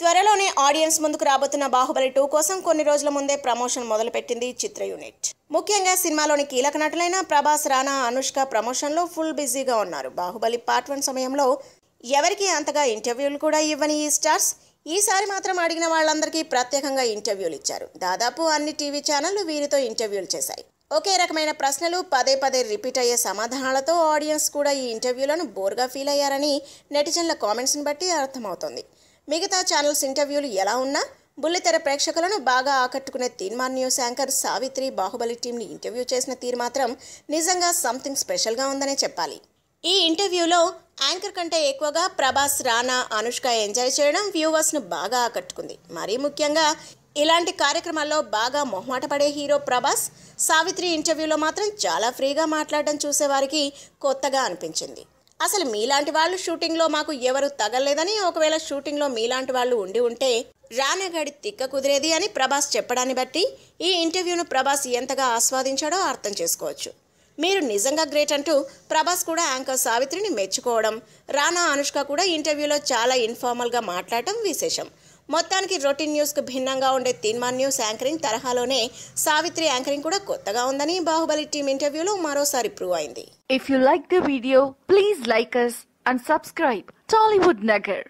త్వరలోనే ఆడియన్స్ ముందుకు రాబోతున్న బాహుబలి టూ కోసం కొన్ని రోజుల ముందే ప్రమోషన్ మొదలుపెట్టింది చిత్ర యూనిట్. ముఖ్యంగా సినిమాలోని కీలక నటులైన ప్రభాస్ రానా అనుష్క ప్రమోషన్లో ఫుల్ బిజీగా ఉన్నారు. బాహుబలి పార్ట్ వన్ సమయంలో ఎవరికి అంతగా ఇంటర్వ్యూలు కూడా ఇవ్వని ఈ స్టార్స్ ఈసారి మాత్రం అడిగిన వాళ్ళందరికీ ప్రత్యేకంగా ఇంటర్వ్యూలు ఇచ్చారు. దాదాపు అన్ని టీవీ ఛానళ్ళు వీరితో ఇంటర్వ్యూలు చేశాయి. ఒకే రకమైన ప్రశ్నలు పదే పదే రిపీట్ అయ్యే సమాధానాలతో ఆడియన్స్ కూడా ఈ ఇంటర్వ్యూలను బోర్గా ఫీల్ అయ్యారని నెటిజన్ల కామెంట్స్ని బట్టి అర్థమవుతోంది. మిగతా ఛానల్స్ ఇంటర్వ్యూలు ఎలా ఉన్నా బుల్లితెర ప్రేక్షకులను బాగా ఆకట్టుకునే తీర్మాన్ న్యూస్ యాంకర్ సావిత్రి బాహుబలి టీంని ఇంటర్వ్యూ చేసిన తీరు మాత్రం నిజంగా సంథింగ్ స్పెషల్గా ఉందనే చెప్పాలి. ఈ ఇంటర్వ్యూలో యాంకర్ కంటే ఎక్కువగా ప్రభాస్ రానా అనుష్క ఎంజాయ్ చేయడం వ్యూవర్స్ను బాగా ఆకట్టుకుంది. మరీ ముఖ్యంగా ఇలాంటి కార్యక్రమాల్లో బాగా మొహమాట పడే హీరో ప్రభాస్ సావిత్రి ఇంటర్వ్యూలో మాత్రం చాలా ఫ్రీగా మాట్లాడడం చూసేవారికి కొత్తగా అనిపించింది. అసలు మీలాంటి వాళ్ళు షూటింగ్లో మాకు ఎవరు తగలేదని ఒకవేళ షూటింగ్లో మీలాంటి వాళ్ళు ఉండి ఉంటే రానగాడి తిక్క కుదిరేది అని ప్రభాస్ చెప్పడాన్ని బట్టి ఈ ఇంటర్వ్యూను ప్రభాస్ ఎంతగా ఆస్వాదించాడో అర్థం చేసుకోవచ్చు. మీరు నిజంగా గ్రేట్ అంటూ ప్రభాస్ కూడా యాంకర్ సావిత్రిని మెచ్చుకోవడం రానా అనుష్క కూడా ఇంటర్వ్యూలో చాలా ఇన్ఫార్మల్గా మాట్లాడటం విశేషం. మొత్తానికి రొటీన్ న్యూస్కు భిన్నంగా ఉండే తీన్మాన్ న్యూస్ యాంకరింగ్ తరహాలోనే సావిత్రి యాంకరింగ్ కూడా కొత్తగా ఉందని బాహుబలి టీం ఇంటర్వ్యూలో మరోసారి ప్రూవ్ అయింది. If you like the video please like us and subscribe Tollywood Nagar